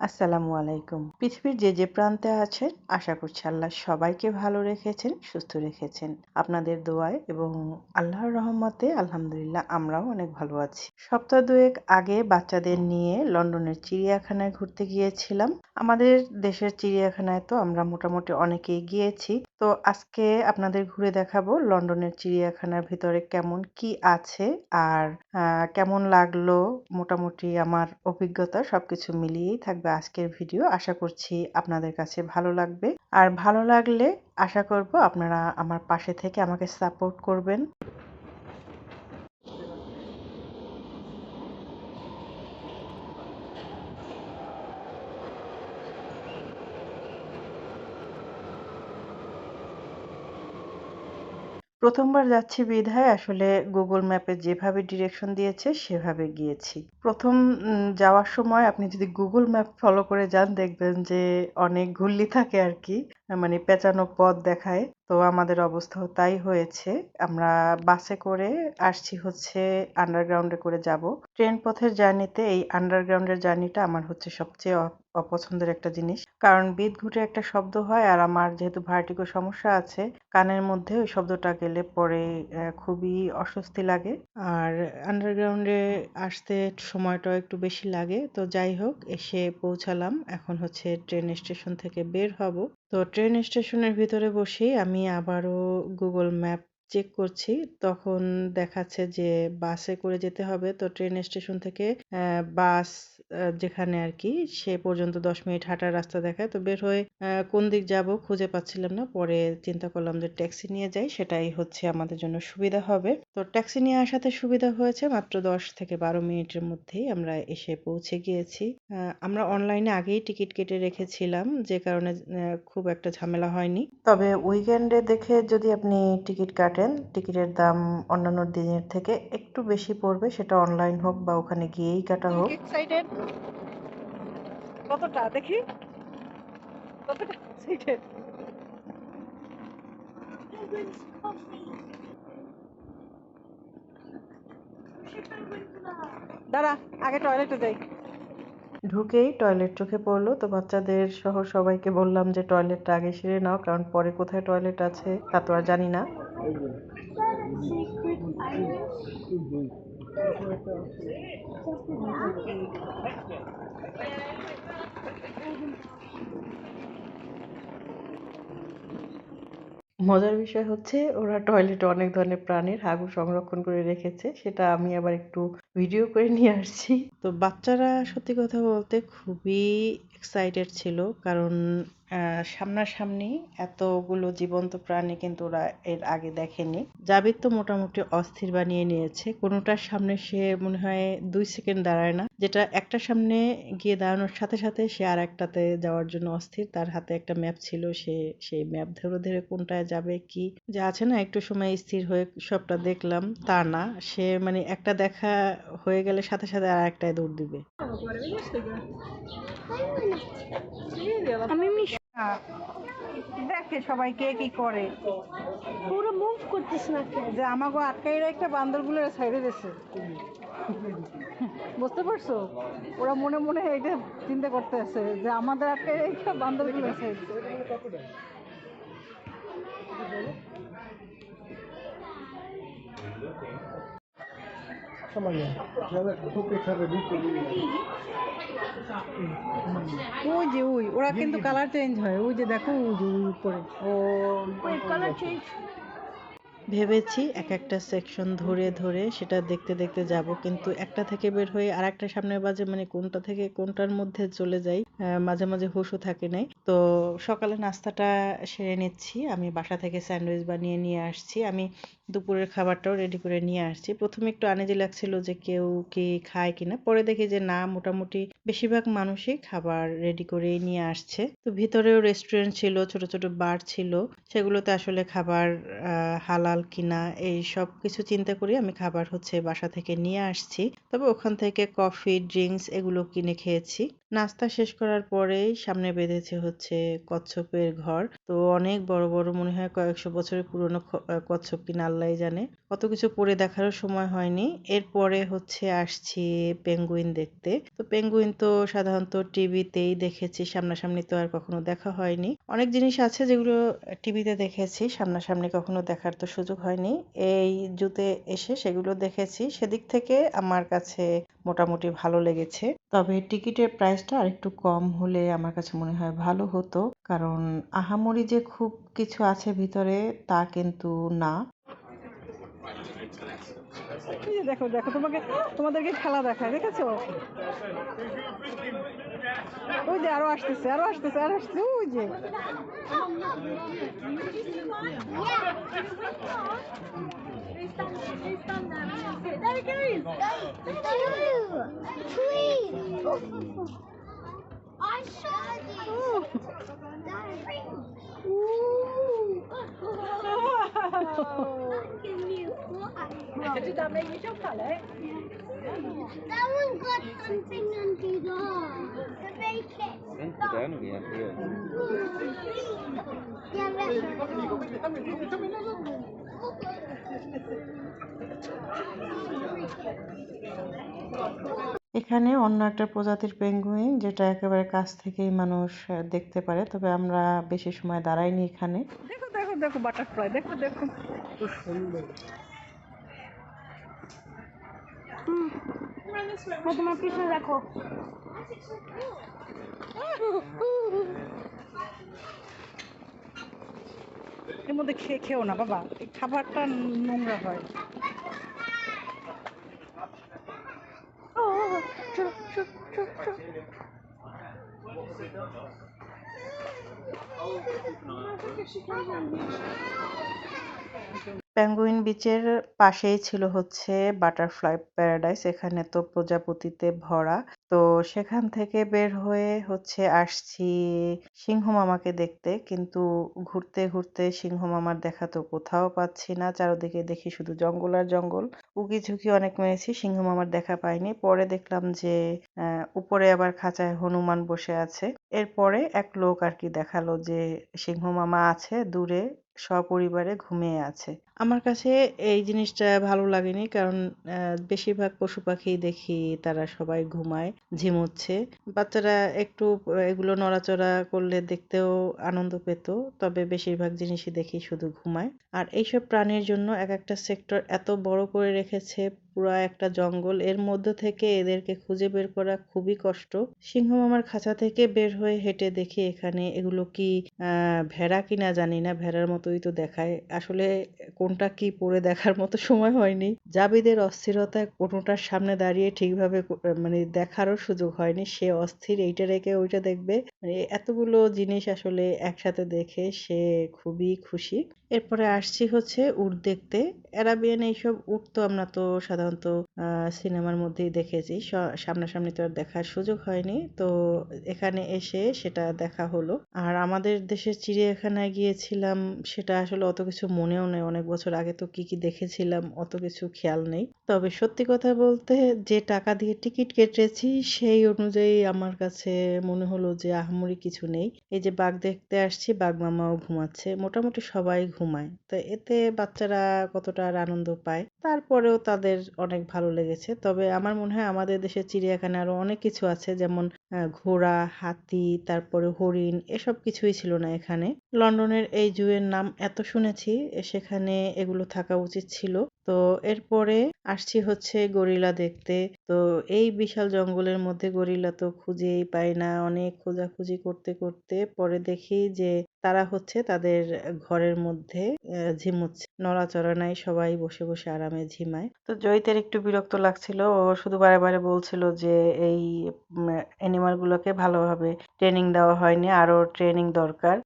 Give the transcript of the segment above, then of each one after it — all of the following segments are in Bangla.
আসসালামু আলাইকুম। পৃথিবীর যে যে প্রান্তে আছেন, আশা করছি আল্লাহ সবাইকে ভালো রেখেছেন, সুস্থ রেখেছেন। আপনাদের দোয়ায় এবং আল্লাহর রহমতে আলহামদুলিল্লাহ আমরাও অনেক ভালো আছি। সপ্তাহ দুয়েক আগে বাচ্চাদের নিয়ে লন্ডনের চিড়িয়াখানায় ঘুরতে গিয়েছিলাম। আমাদের দেশের চিড়িয়াখানায় তো আমরা মোটামুটি অনেকেই গিয়েছি। তো আজকে আপনাদের ঘুরে দেখাবো লন্ডনের চিড়িয়াখানার ভিতরে কেমন কি আছে আর কেমন লাগল মোটামুটি আমার অভিজ্ঞতা সবকিছু মিলিয়েই থাকবে আজকের ভিডিও। আশা করছি আপনাদের কাছে ভালো লাগবে। আর ভালো লাগলে আশা করব আপনারা আমার পাশে থেকে আমাকে সাপোর্ট করবেন। প্রথমবার যাচ্ছি বিধায় আসলে গুগল ম্যাপে যেভাবে ডিরেকশন দিয়েছে সেভাবে গিয়েছি। প্রথম যাওয়ার সময় আপনি যদি গুগল ম্যাপ ফলো করে যান, দেখবেন যে অনেক ঘুরলি থাকে আর কি মানে পেঁচানো পথ দেখায়। তো আমাদের অবস্থাও তাই হয়েছে। আমরা বাসে করে আসছি হচ্ছে আন্ডারগ্রাউন্ডে করে যাব। ট্রেন পথের জার্নিতে এই আন্ডারগ্রাউন্ডের জার্নিটা আমার হচ্ছে সবচেয়ে অপছন্দের একটা জিনিস। কারণ বিদ ঘুটে একটা শব্দ হয় আর আমার যেহেতু ভার্টিগো সমস্যা আছে, কানের মধ্যে ওই শব্দটা গেলে পরে খুবই অস্বস্তি লাগে। আর আন্ডারগ্রাউন্ডে আসতে সময়টাও একটু বেশি লাগে। তো যাই হোক, এসে পৌঁছালাম। এখন হচ্ছে ট্রেন স্টেশন থেকে বের হব। তো ট্রেন স্টেশনের ভিতরে বসেই আমি আবারও গুগল ম্যাপ চেক করছি, তখন দেখাচ্ছে যে বাসে করে যেতে হবে। তো ট্রেন স্টেশন থেকে বাস যেখানে আর কি, সে পর্যন্ত দশ মিনিট হাঁটার রাস্তা দেখায়। তো বের হয়ে কোন দিক যাব খুঁজে পাচ্ছিলাম না। পরে চিন্তা করলাম যে ট্যাক্সি নিয়ে যাই, সেটাই হচ্ছে আমাদের জন্য সুবিধা হবে। তো ট্যাক্সি নিয়ে আসাতে সুবিধা হয়েছে মাত্র দশ থেকে বারো মিনিটের মধ্যেই আমরা এসে পৌঁছে গিয়েছি। আমরা অনলাইনে আগেই টিকিট কেটে রেখেছিলাম, যে কারণে খুব একটা ঝামেলা হয়নি। তবে উইকেন্ডে দেখে যদি আপনি টিকিট কাটেন টিকিটের দাম অন্যান্য দিনের থেকে একটু বেশি পড়বে সেটা অনলাইন হোক বা ওখানে গিয়েই কাটা হোক। এক্সাইটেড কতটা? দেখি। কতটা এক্সাইটেড দাঁড়া আগে টয়লেটে যাই। ঢুকেই টয়লেট চোখে পড়ল তো বাচ্চাদের সহ সবাইকে বললাম যে টয়লেটটা আগে সেরে নাও কারণ পরে কোথায় টয়লেট আছে তা তো আর জানি না। মজার বিষয় হচ্ছে ওরা টয়লেটে অনেক ধরনের প্রাণীর হাগু সংরক্ষণ করে রেখেছে, সেটা আমি আবার একটু ভিডিও করে নিয়ে আসছি। তো বাচ্চারা সত্যি কথা বলতে খুবই এক্সাইটেড ছিল, কারণ সামনাসামনি এতগুলো জীবন্ত প্রাণী কিন্তু ওরা এর আগে দেখেনি। জাবির তো মোটামুটি অস্থির বানিয়ে নিয়েছে। কোনোটার সামনে সে মনে হয় দুই সেকেন্ড দাঁড়ায় না। যেটা একটা সামনে গিয়ে দাঁড়ানোর সাথে সাথে সে আর একটাতে যাওয়ার জন্য অস্থির। তার হাতে একটা ম্যাপ ছিল, সে, সেই ম্যাপ ধরে ধরে কোনটায় যাবে, কি যা আছে না, একটু সময় স্থির হয়ে সবটা দেখলাম। তা না, সে মানে একটা দেখা হয়ে গেলে সাথে সাথে আর একটায় দৌড় দিবে। আমি মিশ। দেখে সবাই কে কি করে। পুরো মুভ করতেছে না যে আমাকে আটকাই রেখে বান্দরগুলো সাইডে দিছে। বুঝতে পারছ? ওরা মনে মনে এটা চিন্তা করতে আছে যে আমাদের আটকাই রেখে বান্দরগুলো সাইড ওই যে ওই ওরা কিন্তু কালার চেঞ্জ হয় ওই যে দেখো ওই যে ওই উপরে। ও কালার চেঞ্জ ভেবেছি এক একটা সেকশন ধরে ধরে সেটা দেখতে দেখতে যাব। কিন্তু একটা থেকে বের হয়ে আর একটা সামনের বাজে মানে কোনটা থেকে কোনটার মধ্যে চলে যাই মাঝে মাঝে হুঁশও থাকে নাই। তো সকালে নাস্তাটা সেরে নিচ্ছি। আমি বাসা থেকে স্যান্ডউইচ বানিয়ে নিয়ে আসছি। আমি দুপুরের খাবারটাও রেডি করে নিয়ে আসছি। প্রথমে একটু আনেজি লাগছিল যে কেউ কি খায় কিনা। পরে দেখি যে না মোটামুটি বেশিরভাগ মানুষই খাবার রেডি করেই নিয়ে আসছে। তো ভিতরেও রেস্টুরেন্ট ছিল ছোট ছোট বার ছিল। সেগুলোতে আসলে খাবার আহ, হালাল কিনা, এই সব কিছু চিন্তা করি আমি খাবার হচ্ছে বাসা থেকে নিয়ে আসছি। তবে ওখান থেকে কফি ড্রিঙ্কস এগুলো কিনে খেয়েছি। নাস্তা শেষ করার পরেই সামনে বেঁধেছে হচ্ছে কচ্ছপের ঘর। তো অনেক বড় বড় মনে হয় কয়েকশো বছরের পুরনো কচ্ছপ কিনা আল্লাহ জানে। কত কিছু পরে দেখারও সময় হয়নি। এরপরে হচ্ছে আসছি পেঙ্গুইন দেখতে। তো পেঙ্গুইন তো সাধারণত টিভিতেই দেখেছি, সামনাসামনি তো আর কখনো দেখা হয়নি। অনেক জিনিস আছে যেগুলো টিভিতে দেখেছি, সামনাসামনি কখনো দেখার তো সুযোগ হয়নি। এই জুতে এসে সেগুলো দেখেছি। সেদিক থেকে আমার কাছে মোটামুটি ভালো লেগেছে। তবে টিকিটের প্রাইসটা আরেকটু কম হলে আমার কাছে মনে হয় ভালো হতো। কারণ আহামরি যে খুব কিছু আছে ভিতরে তা কিন্তু না। দেখো দেখো তোমাকে, তোমাদেরকে খেলা দেখায়, দেখেছ? ওই যে আরও আসতেছে আরও আসতেছে আরও আসতেছে, ওই যে। Two. Three. I saw you. Ooh. That you Ale? That one got something under the to make gör det. Yeah, that's এখানে অন্য একটা প্রজাতির পেঙ্গুইন, যেটা একেবারে কাছ থেকেই মানুষ দেখতে পারে, তবে আমরা বেশি সময় দাঁড়াইনি এখানে। দেখো দেখো দেখো বাটারফ্লাই দেখো দেখো। তোমার পিছনে রাখো। এর মধ্যে খেয়ে খেও না বাবা। এই খাবারটা নোংরা হয়। পেঙ্গুইন বিচের পাশেই ছিল হচ্ছে বাটারফ্লাই প্যারাডাইস, এখানে তো প্রজাপতিতে ভরা। তো সেখান থেকে বের হয়ে হচ্ছে আসছি সিংহ মামাকে দেখতে, কিন্তু ঘুরতে ঘুরতে সিংহ মামার দেখা তো কোথাও পাচ্ছি না। চারদিকে দেখি শুধু জঙ্গল আর জঙ্গল। উকি ঝুঁকি অনেক মেরেছি সিংহ মামার দেখা পাইনি। পরে দেখলাম যে উপরে আবার খাঁচায় হনুমান বসে আছে। এরপরে এক লোক আর কি দেখাল যে সিংহ মামা আছে দূরে। সপরিবারে ঘুমিয়ে আছে। আমার কাছে এই জিনিসটা ভালো লাগেনি কারণ বেশিরভাগ পশু পাখি দেখি তারা সবাই ঘুমায়, ঝিমুচ্ছে। বাচ্চারা একটু, এগুলো নড়াচড়া করলে দেখতেও আনন্দ পেত, তবে বেশিরভাগ জিনিসই দেখি শুধু ঘুমায়। আর এইসব প্রাণীর জন্য এক একটা সেক্টর এত বড় করে রেখেছে পুরা একটা জঙ্গল। এর মধ্য থেকে এদেরকে খুঁজে বের করা খুবই কষ্ট। সিংহ মামার খাঁচা থেকে বের হয়ে হেঁটে দেখি এখানে এগুলো কি ভেড়া কিনা জানি না, ভেড়ার মতোই তো দেখায়। আসলে কোনটা কি পরে দেখার মতো সময় হয়নি। জাবিদের অস্থিরতায় কোনোটার সামনে দাঁড়িয়ে ঠিকভাবে মানে দেখারও সুযোগ হয়নি। সে অস্থির, এইটা রেখে ওইটা দেখবে। মানে এতগুলো জিনিস আসলে একসাথে দেখে সে খুবই খুশি। এরপরে আসছি হচ্ছে উট দেখতে। অ্যারাবিয়ান এইসব উট তো আমরা তো সাধারণত সিনেমার মধ্যেই দেখেছি। সামনাসামনি তো আর দেখার সুযোগ হয়নি। তো এখানে এসে সেটা দেখা হলো। আর আমাদের দেশের চিড়িয়াখানায় গিয়েছিলাম, সেটা আসলে অত কিছু মনেও নেই। অনেক বছর আগে তো কি কি দেখেছিলাম, অত কিছু খেয়াল নেই। তবে সত্যি কথা বলতে যে টাকা দিয়ে টিকিট কেটেছি, সেই অনুযায়ী আমার কাছে মনে হলো যে আহামরি কিছু নেই। এই যে বাঘ দেখতে আসছি, বাঘ মামাও ঘুমাচ্ছে। মোটামুটি সবাই ঘুমায়। তো এতে বাচ্চারা কতটা আর আনন্দ পায়, তারপরেও তাদের অনেক ভালো লেগেছে। তবে আমার মনে হয় আমাদের দেশের চিড়িয়াখানায় আরও অনেক কিছু আছে, যেমন ঘোড়া, হাতি, তারপরে হরিণ, এসব কিছুই ছিল না এখানে। লন্ডনের এই জুয়ের নাম এত শুনেছি, সেখানে এগুলো থাকা উচিত ছিল। তো এরপরে আসছি হচ্ছে গরিলা দেখতে। তো এই বিশাল জঙ্গলের মধ্যে গরিলা তো খুঁজেই পাই না। অনেক খোঁজাখুঁজি করতে করতে পরে দেখি যে তারা হচ্ছে তাদের ঘরের মধ্যে ঝিমুচ্ছে নড়াচড়া নাই, সবাই বসে বসে আরামে ঝিমায়। তো জয়িতের একটু বিরক্ত লাগছিল। ও শুধু বারে বারে বলছিল যে, এই অ্যানিমাল গুলোকে ভালোভাবে ট্রেনিং দেওয়া হয়নি, আরও ট্রেনিং দরকার।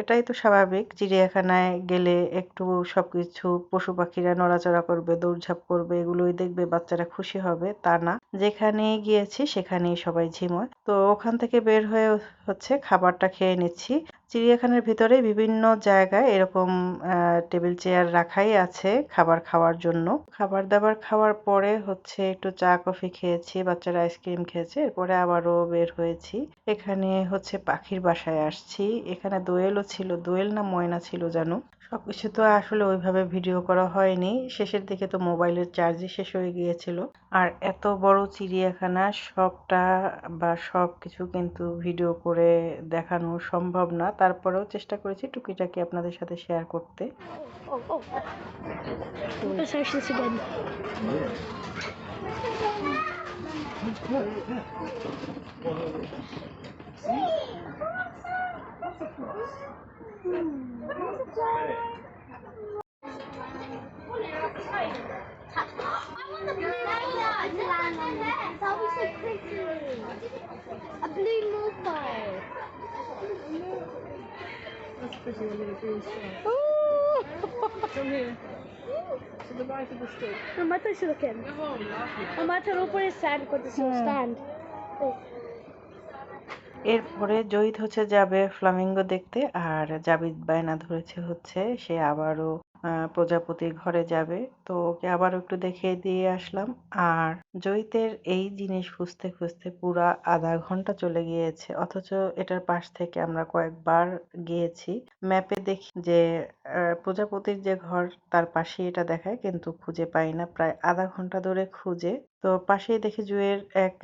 এটাই তো স্বাভাবিক। চিড়িয়াখানায় গেলে একটু সবকিছু, পশু পাখিরা নড়াচড়া করবে, দৌড়ঝাঁপ করবে, এগুলোই দেখবে বাচ্চারা খুশি হবে, তা না। যেখানে গিয়েছি সেখানেই সবাই ঝিমোয়। তো ওখান থেকে বের হয়ে হচ্ছে খাবারটা খেয়ে নিচ্ছি। চিড়িয়াখানার ভিতরে বিভিন্ন জায়গায় এরকম টেবিল চেয়ার রাখাই আছে খাবার খাওয়ার জন্য। খাবার দাবার খাওয়ার পরে হচ্ছে একটু চা, কফি খেয়েছি, বাচ্চারা আইসক্রিম খেয়েছে, এরপরে আবারও বের হয়েছি এখানে হচ্ছে পাখির বাসায় আসছি এখানে দোয়েলও ছিল দোয়েল না ময়না ছিল জানো সবকিছু তো আসলে ওইভাবে ভিডিও করা হয়নি শেষের দিকে তো মোবাইলের চার্জই শেষ হয়ে গিয়েছিল আর এত বড় চিড়িয়াখানা সবটা বা সব কিছু কিন্তু ভিডিও করে দেখানো সম্ভব না তারপরেও চেষ্টা করেছি টুকিটাকি আপনাদের সাথে শেয়ার করতে Oh, A blue morpho. That's pretty when it goes. Come here. মাথায় কেন? মাথার উপরে স্ট্যান্ড করতেছিল স্ট্যান্ড এরপরে জয়িত হচ্ছে যাবে ফ্লামিঙ্গো দেখতে আর জাবিদ বায়না ধরেছে হচ্ছে সে আবারও প্রজাপতির ঘরে যাবে। তো ওকে আবার একটু দেখিয়ে দিয়ে আসলাম। আর জয়িতের এই জিনিস খুঁজতে খুঁজতে পুরা আধা ঘণ্টা চলে গিয়েছে। অথচ এটার পাশ থেকে আমরা কয়েকবার গিয়েছি। ম্যাপে দেখি যে প্রজাপতির যে ঘর তার পাশে এটা দেখায়, কিন্তু খুঁজে পাই না। প্রায় আধা ঘণ্টা ধরে খুঁজে তো পাশেই দেখে জুয়ের এক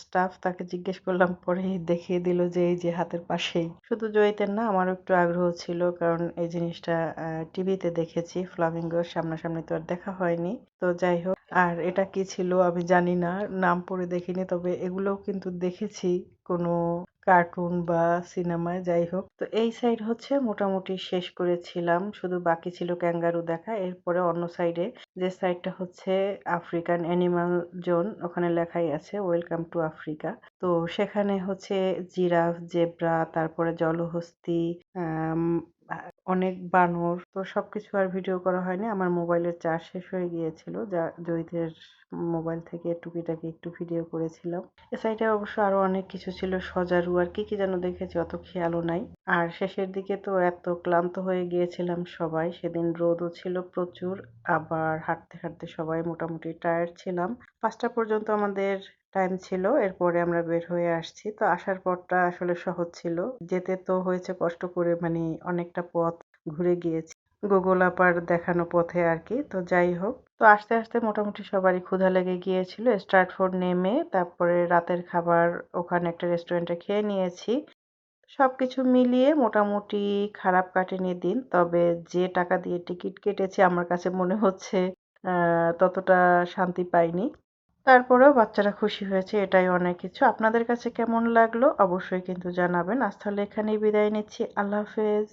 স্টাফ তাকে জিজ্ঞেস করলাম, পরে দেখিয়ে দিল যে এই যে হাতের পাশেই। শুধু জয়িতের না, আমারও একটু আগ্রহ ছিল, কারণ এই জিনিসটা টিভিতে দেখেছি, ফ্লামিঙ্গোর সামনাসামনি তো আর দেখা হয়নি। তো যাই হোক, আর এটা কি ছিল আমি জানি না, নাম পড়ে দেখিনি, তবে এগুলোও কিন্তু দেখেছি কোনো কার্টুন বা সিনেমা, যাই হোক। তো এই সাইড হচ্ছে মোটামুটি শেষ করেছিলাম। শুধু বাকি ছিল ক্যাঙ্গারু দেখা। এরপরে অন্য সাইডে যে সাইডটা হচ্ছে আফ্রিকান অ্যানিমাল জোন, ওখানে লেখাই আছে ওয়েলকাম টু আফ্রিকা তো সেখানে হচ্ছে জিরাফ, জেব্রা, তারপরে জলহস্তি অনেক বানর, তো সবকিছু আর ভিডিও করা হয়নি। আমার মোবাইলের চার্জ শেষ হয়ে গিয়েছিল, যা জয়িতের মোবাইল থেকে টুকিটাকি একটু ভিডিও করেছিলাম। এ সাইডে অবশ্য আরও অনেক কিছু ছিল, সজারু আর কি কি যেন দেখেছি, অত খেয়ালও নাই। আর শেষের দিকে তো এত ক্লান্ত হয়ে গিয়েছিলাম সবাই, সেদিন রোদও ছিল প্রচুর, আবার হাঁটতে হাঁটতে সবাই মোটামুটি টায়ার্ড ছিলাম। পাঁচটা পর্যন্ত আমাদের টাইম ছিল, এরপরে আমরা বের হয়ে আসছি। তো আসার পরটা আসলে সহজ ছিল। যেতে তো হয়েছে কষ্ট করে মানে অনেকটা পথ ঘুরে গিয়েছি। গুগল আপার দেখানো পথে আর কি। তো যাই হোক, তো আস্তে আস্তে মোটামুটি সবারই ক্ষুধা লেগে গিয়েছিল। স্ট্রাটফোর্ড নেমে, তারপরে রাতের খাবার ওখানে একটা রেস্টুরেন্টে খেয়ে নিয়েছি। সব কিছু মিলিয়ে মোটামুটি খারাপ কাটেনি দিন, তবে যে টাকা দিয়ে টিকিট কেটেছি, আমার কাছে মনে হচ্ছে ততটা শান্তি পাইনি। তারপরেও বাচ্চারা খুশি হয়েছে, এটাই অনেক কিছু। আপনাদের কাছে কেমন লাগল? অবশ্যই কিন্তু জানাবেন। আজ তাহলে এখানেই বিদায় নিচ্ছি। আল্লাহ হাফেজ।